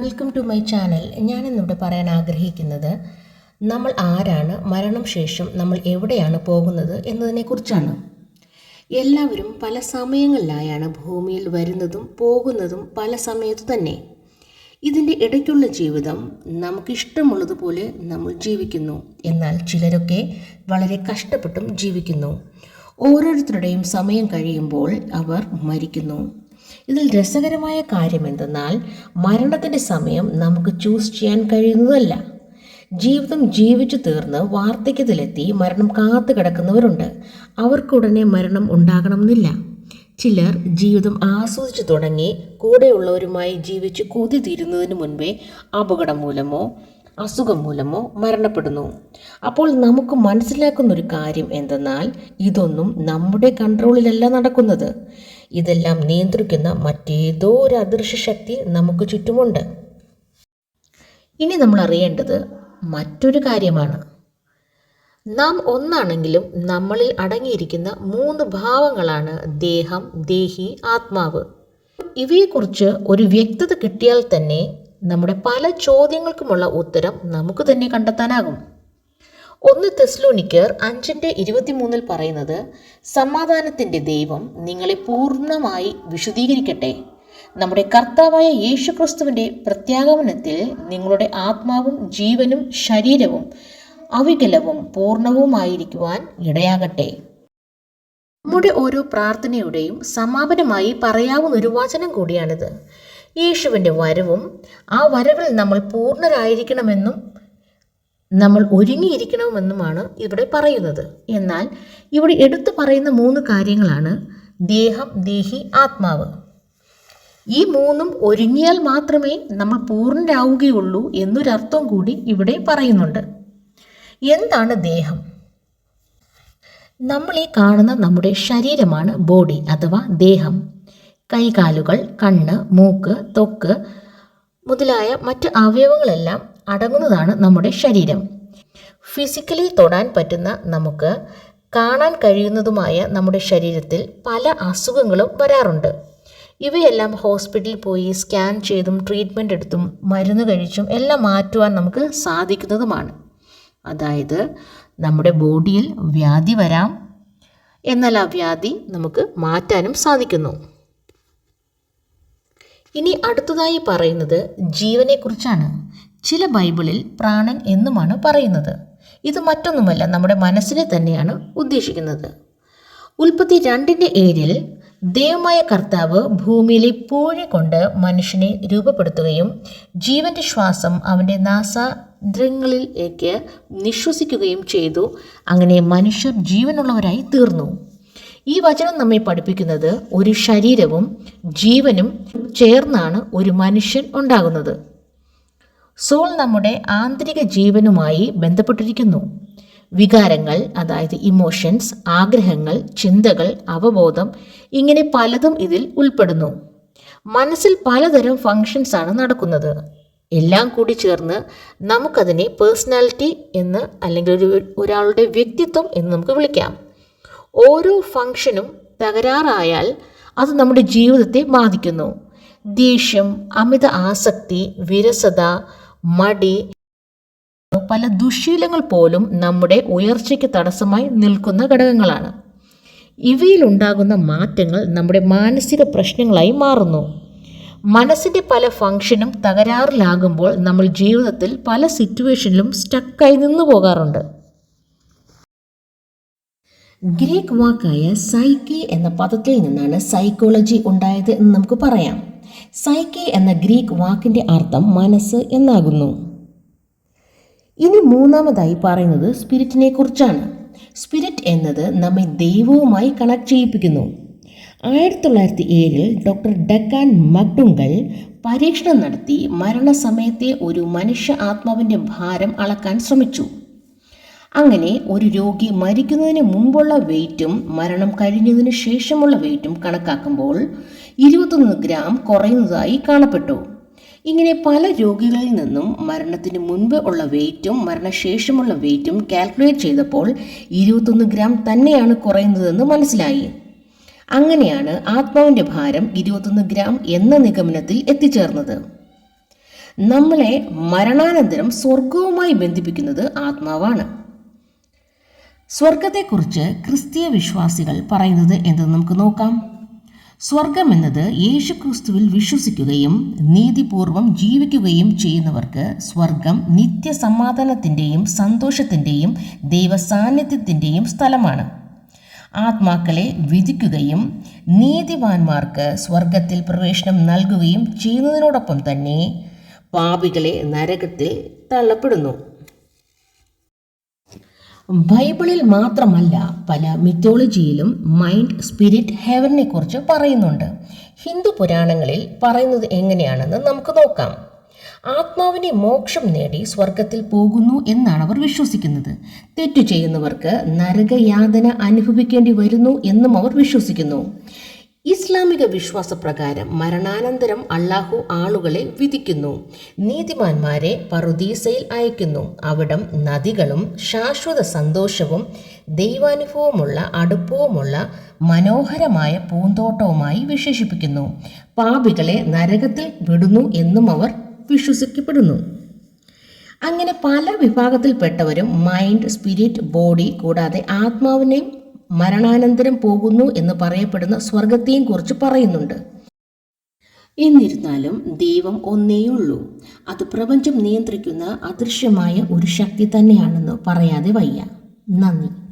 Welcome to my channel. ഞാനിന്നിവിടെ പറയാൻ ആഗ്രഹിക്കുന്നത് നമ്മൾ ആരാണ് മരണം ശേഷം നമ്മൾ എവിടെയാണ് പോകുന്നത് എന്നതിനെക്കുറിച്ചാണ്. എല്ലാവരും പല സമയങ്ങളിലായാണ് ഭൂമിയിൽ വരുന്നതും പോകുന്നതും പല സമയത്തു തന്നെ. ഇതിന്റെ ഇടയ്ക്കുള്ള ജീവിതം നമുക്കിഷ്ടമുള്ളതുപോലെ നമ്മൾ ജീവിക്കുന്നു. എന്നാൽ ചിലരൊക്കെ വളരെ കഷ്ടപ്പെട്ടും ജീവിക്കുന്നു. ഓരോരുത്തരുടെയും സമയം കഴിയുമ്പോൾ അവർ മരിക്കുന്നു. ഇതിൽ രസകരമായ കാര്യം എന്തെന്നാൽ മരണത്തിന്റെ സമയം നമുക്ക് ചൂസ് ചെയ്യാൻ കഴിയുന്നതല്ല. ജീവിതം ജീവിച്ചു തീർന്ന് വാർദ്ധക്യത്തിലെത്തി മരണം കാത്തു കിടക്കുന്നവരുണ്ട്. അവർക്കുടനെ മരണം ഉണ്ടാകണമെന്നില്ല. ചിലർ ജീവിതം ആസ്വദിച്ചു തുടങ്ങി കൂടെയുള്ളവരുമായി ജീവിച്ച് കൊതി തീരുന്നതിന് മുൻപേ അപകടം മൂലമോ അസുഖം മൂലമോ മരണപ്പെടുന്നു. അപ്പോൾ നമുക്ക് മനസ്സിലാക്കുന്ന ഒരു കാര്യം എന്തെന്നാൽ ഇതൊന്നും നമ്മുടെ കൺട്രോളിലല്ല നടക്കുന്നത്. ഇതെല്ലാം നിയന്ത്രിക്കുന്ന മറ്റേതോ ഒരു അദൃശ്യ ശക്തി നമുക്ക് ചുറ്റുമുണ്ട്. ഇനി നമ്മൾ അറിയേണ്ടത് മറ്റൊരു കാര്യമാണ്. നാം ഒന്നാണെങ്കിലും നമ്മളിൽ അടങ്ങിയിരിക്കുന്ന മൂന്ന് ഭാവങ്ങളാണ് ദേഹം ദേഹി ആത്മാവ്. ഇവയെക്കുറിച്ച് ഒരു വ്യക്തത കിട്ടിയാൽ തന്നെ നമ്മുടെ പല ചോദ്യങ്ങൾക്കുമുള്ള ഉത്തരം നമുക്ക് തന്നെ കണ്ടെത്താനാകും. ഒന്ന് തെസ്ലോനിക്കർ അഞ്ചിന്റെ ഇരുപത്തിമൂന്നിൽ പറയുന്നത് സമാധാനത്തിന്റെ ദൈവം നിങ്ങളെ പൂർണമായി വിശുദ്ധീകരിക്കട്ടെ. നമ്മുടെ കർത്താവായ യേശുക്രിസ്തുവിന്റെ പ്രത്യാഗമനത്തിൽ നിങ്ങളുടെ ആത്മാവും ജീവനും ശരീരവും അവികലവും പൂർണവുമായിരിക്കുവാൻ ഇടയാകട്ടെ. നമ്മുടെ ഓരോ പ്രാർത്ഥനയുടെയും സമാപനമായി പറയാവുന്ന ഒരു വചനം കൂടിയാണിത്. യേശുവിന്റെ വരവും ആ വരവിൽ നമ്മൾ പൂർണരായിരിക്കണമെന്നും നമ്മൾ ഒരുങ്ങിയിരിക്കണമെന്നുമാണ് ഇവിടെ പറയുന്നത്. എന്നാൽ ഇവിടെ എടുത്തു പറയുന്ന മൂന്ന് കാര്യങ്ങളാണ് ദേഹം ദേഹി ആത്മാവ്. ഈ മൂന്നും ഒരുങ്ങിയാൽ മാത്രമേ നമ്മൾ പൂർണരാവുകയുള്ളൂ എന്നൊരർത്ഥം കൂടി ഇവിടെ പറയുന്നുണ്ട്. എന്താണ് ദേഹം? നമ്മൾ ഈ കാണുന്ന നമ്മുടെ ശരീരമാണ് ബോഡി അഥവാ ദേഹം. കൈകാലുകൾ കണ്ണ് മൂക്ക് തൊക്ക് മുതലായ മറ്റ് അവയവങ്ങളെല്ലാം അടങ്ങുന്നതാണ് നമ്മുടെ ശരീരം. ഫിസിക്കലി തൊടാൻ പറ്റുന്ന നമുക്ക് കാണാൻ കഴിയുന്നതുമായ നമ്മുടെ ശരീരത്തിൽ പല അസുഖങ്ങളും വരാറുണ്ട്. ഇവയെല്ലാം ഹോസ്പിറ്റലിൽ പോയി സ്കാൻ ചെയ്തും ട്രീറ്റ്മെന്റ് എടുത്തും മരുന്ന് കഴിച്ചും എല്ലാം മാറ്റുവാൻ നമുക്ക് സാധിക്കുന്നതുമാണ്. അതായത് നമ്മുടെ ബോഡിയിൽ വ്യാധി വരാം എന്നാൽ ആ വ്യാധി നമുക്ക് മാറ്റാനും സാധിക്കുന്നു. ഇനി അടുത്തതായി പറയുന്നത് ജീവനെക്കുറിച്ചാണ്. ചില ബൈബിളിൽ പ്രാണൻ എന്നുമാണ് പറയുന്നത്. ഇത് മറ്റൊന്നുമല്ല നമ്മുടെ മനസ്സിനെ തന്നെയാണ് ഉദ്ദേശിക്കുന്നത്. ഉൽപ്പത്തി രണ്ടിന്റെ ഏഴിൽ ദൈവമായ കർത്താവ് ഭൂമിയിലെ പൂഴി കൊണ്ട് മനുഷ്യനെ രൂപപ്പെടുത്തുകയും ജീവന്റെ ശ്വാസം അവന്റെ നാസാദ്രങ്ങളിലേക്ക് നിശ്വസിക്കുകയും ചെയ്തു. അങ്ങനെ മനുഷ്യർ ജീവനുള്ളവരായി തീർന്നു. ഈ വചനം നമ്മെ പഠിപ്പിക്കുന്നത് ഒരു ശരീരവും ജീവനും ചേർന്നാണ് ഒരു മനുഷ്യൻ ഉണ്ടാകുന്നത്. സോൾ നമ്മുടെ ആന്തരിക ജീവനുമായി ബന്ധപ്പെട്ടിരിക്കുന്നു. വികാരങ്ങൾ അതായത് ഇമോഷൻസ് ആഗ്രഹങ്ങൾ ചിന്തകൾ അവബോധം ഇങ്ങനെ പലതും ഇതിൽ ഉൾപ്പെടുന്നു. മനസ്സിൽ പലതരം ഫങ്ഷൻസ് ആണ് നടക്കുന്നത്. എല്ലാം കൂടി ചേർന്ന് നമുക്കതിനെ പേഴ്സണാലിറ്റി എന്ന് അല്ലെങ്കിൽ ഒരു ഒരാളുടെ വ്യക്തിത്വം എന്ന് നമുക്ക് വിളിക്കാം. ഓരോ ഫങ്ഷനും തകരാറായാൽ അത് നമ്മുടെ ജീവിതത്തെ ബാധിക്കുന്നു. ദേഷ്യം അമിത ആസക്തി വിരസത മടി പല ദുശീലങ്ങൾ പോലും നമ്മുടെ ഉയർച്ചയ്ക്ക് തടസ്സമായി നിൽക്കുന്ന ഘടകങ്ങളാണ്. ഇവയിലുണ്ടാകുന്ന മാറ്റങ്ങൾ നമ്മുടെ മാനസിക പ്രശ്നങ്ങളായി മാറുന്നു. മനസ്സിന്റെ പല ഫങ്ഷനും തകരാറിലാകുമ്പോൾ നമ്മൾ ജീവിതത്തിൽ പല സിറ്റുവേഷനിലും സ്റ്റക്കായി നിന്നു പോകാറുണ്ട്. ഗ്രീക്ക് വാക്കായ സൈക്കി എന്ന പദത്തിൽ നിന്നാണ് സൈക്കോളജി ഉണ്ടായത് എന്ന് നമുക്ക് പറയാം. സൈക്കി എന്ന ഗ്രീക്ക് വാക്കിന്റെ അർത്ഥം മനസ്സ് എന്നാകുന്നു. ഇനി മൂന്നാമതായി പറയുന്നത് സ്പിരിറ്റിനെ കുറിച്ചാണ്. സ്പിരിറ്റ് എന്നത് നമ്മെ ദൈവവുമായി കണക്ട് ചെയ്യിപ്പിക്കുന്നു. ആയിരത്തി തൊള്ളായിരത്തി ഏഴിൽ ഡോക്ടർ ഡക്കാൻ മക്ടുങ്കൽ പരീക്ഷണം നടത്തി മരണസമയത്തെ ഒരു മനുഷ്യ ആത്മാവിന്റെ ഭാരം അളക്കാൻ ശ്രമിച്ചു. അങ്ങനെ ഒരു രോഗി മരിക്കുന്നതിന് മുമ്പുള്ള വെയിറ്റും മരണം കഴിഞ്ഞതിന് ശേഷമുള്ള വെയിറ്റും കണക്കാക്കുമ്പോൾ ഇരുപത്തൊന്ന് ഗ്രാം കുറയുന്നതായി കാണപ്പെട്ടു. ഇങ്ങനെ പല രോഗികളിൽ നിന്നും മരണത്തിന് മുൻപ് ഉള്ള വെയിറ്റും മരണശേഷമുള്ള വെയിറ്റും കാൽക്കുലേറ്റ് ചെയ്തപ്പോൾ ഇരുപത്തൊന്ന് ഗ്രാം തന്നെയാണ് കുറയുന്നതെന്ന് മനസ്സിലായി. അങ്ങനെയാണ് ആത്മാവിന്റെ ഭാരം ഇരുപത്തൊന്ന് ഗ്രാം എന്ന നിഗമനത്തിൽ എത്തിച്ചേർന്നത്. നമ്മളെ മരണാനന്തരം സ്വർഗവുമായി ബന്ധിപ്പിക്കുന്നത് ആത്മാവാണ്. സ്വർഗത്തെക്കുറിച്ച് ക്രിസ്തീയ വിശ്വാസികൾ പറയുന്നത് എന്തെന്ന് നമുക്ക് നോക്കാം. സ്വർഗം എന്നത് യേശുക്രിസ്തുവിൽ വിശ്വസിക്കുകയും നീതിപൂർവം ജീവിക്കുകയും ചെയ്യുന്നവർക്ക് സ്വർഗം നിത്യസമാധാനത്തിന്റെയും സന്തോഷത്തിന്റെയും ദൈവസാന്നിധ്യത്തിന്റെയും സ്ഥലമാണ്. ആത്മാക്കളെ വിധിക്കുകയും നീതിവാന്മാർക്ക് സ്വർഗത്തിൽ പ്രവേശനം നൽകുകയും ചെയ്യുന്നതിനോടൊപ്പം തന്നെ പാപികളെ നരകത്തിൽ തള്ളപ്പെടുന്നു. ബൈബിളിൽ മാത്രമല്ല പല മിത്തോളജിയിലും മൈൻഡ് സ്പിരിറ്റ് ഹെവനെ കുറിച്ച് പറയുന്നുണ്ട്. ഹിന്ദു പുരാണങ്ങളിൽ പറയുന്നത് എങ്ങനെയാണെന്ന് നമുക്ക് നോക്കാം. ആത്മാവിനെ മോക്ഷം നേടി സ്വർഗത്തിൽ പോകുന്നു എന്നാണ് അവർ വിശ്വസിക്കുന്നത്. തെറ്റു ചെയ്യുന്നവർക്ക് നരകയാതന അനുഭവിക്കേണ്ടി വരുന്നു എന്നും അവർ വിശ്വസിക്കുന്നു. ഇസ്ലാമിക വിശ്വാസപ്രകാരം മരണാനന്തരം അള്ളാഹു ആളുകളെ വിധിക്കുന്നു. നീതിമാന്മാരെ പറുദീസയിൽ അയക്കുന്നു. അവിടം നദികളും ശാശ്വത സന്തോഷവും ദൈവാനുഭവമുള്ള അടുപ്പവുമുള്ള മനോഹരമായ പൂന്തോട്ടവുമായി വിശേഷിപ്പിക്കുന്നു. പാപികളെ നരകത്തിൽ വിടുന്നു എന്നും അവർ വിശ്വസിക്കപ്പെടുന്നു. അങ്ങനെ പല വിഭാഗത്തിൽപ്പെട്ടവരും മൈൻഡ് സ്പിരിറ്റ് ബോഡി കൂടാതെ ആത്മാവിനെയും മരണാനന്തരം പോകുന്നു എന്ന് പറയപ്പെടുന്ന സ്വർഗത്തെയും കുറിച്ച് പറയുന്നുണ്ട്. എന്നിരുന്നാലും ദൈവം ഒന്നേയുള്ളൂ. അത് പ്രപഞ്ചം നിയന്ത്രിക്കുന്ന അദൃശ്യമായ ഒരു ശക്തി തന്നെയാണെന്ന് പറയാതെ വയ്യ. നന്ദി.